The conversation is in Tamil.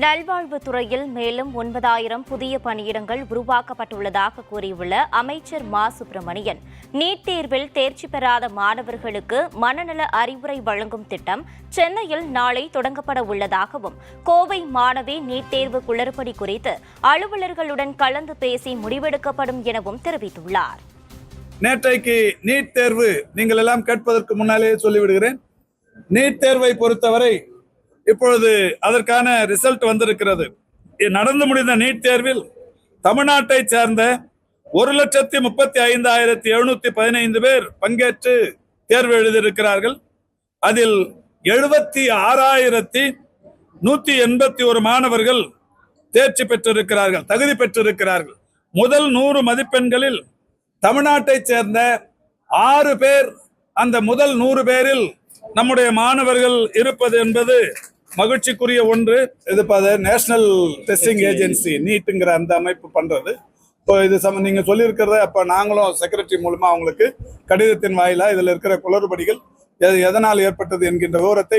நல்வாழ்வுத்துறையில் மேலும் ஒன்பதாயிரம் புதிய பணியிடங்கள் உருவாக்கப்பட்டுள்ளதாக கூறியுள்ள அமைச்சர் மா. சுப்பிரமணியன். நீட் தேர்வில் தேர்ச்சி பெறாத மாணவர்களுக்கு மனநல அறிவுரை வழங்கும் திட்டம் சென்னையில் நாளை தொடங்கப்பட உள்ளதாகவும் கோவை மாணவி நீட் தேர்வு குளறுபடி குறித்து அலுவலர்களுடன் கலந்து பேசி முடிவெடுக்கப்படும் எனவும் தெரிவித்துள்ளார். நேற்றைக்கு நீட் தேர்வு நீங்கள் எல்லாம் கேட்பதற்கு முன்னாலே சொல்லிவிடுகிறேன். நீட் தேர்வை பொறுத்தவரை இப்பொழுது அதற்கான ரிசல்ட் வந்திருக்கிறது. நடந்து முடிந்த நீட் தேர்வில் தமிழ்நாட்டை சேர்ந்த ஒரு லட்சத்தி முப்பத்தி ஐந்தாயிரத்தி எழுநூத்தி பதினைந்து பேர் பங்கேற்று தேர்வு எழுதியிருக்கிறார்கள். அதில் எழுபத்தி ஆறாயிரத்தி நூத்தி எண்பத்தி ஒரு மாணவர்கள் தேர்ச்சி பெற்றிருக்கிறார்கள் தகுதி பெற்றிருக்கிறார்கள். முதல் நூறு மதிப்பெண்களில் தமிழ்நாட்டை சேர்ந்த ஆறு பேர் அந்த முதல் நூறு பேரில் நம்முடைய மாணவர்கள் இருப்பது என்பது மகிழ்ச்சிக்குரிய ஒன்று. இது நேஷனல் டெஸ்டிங் ஏஜென்சி நீட்டுங்கிற அந்த அமைப்பு பண்றது. இப்போ இது சம நீங்க சொல்லியிருக்கிறத அப்ப நாங்களும் செக்ரட்டரி மூலமா அவங்களுக்கு கடிதத்தின் வாயிலா இதுல இருக்கிற குளறுபடிகள் எது- எதனால் ஏற்பட்டது என்கின்ற விவரத்தை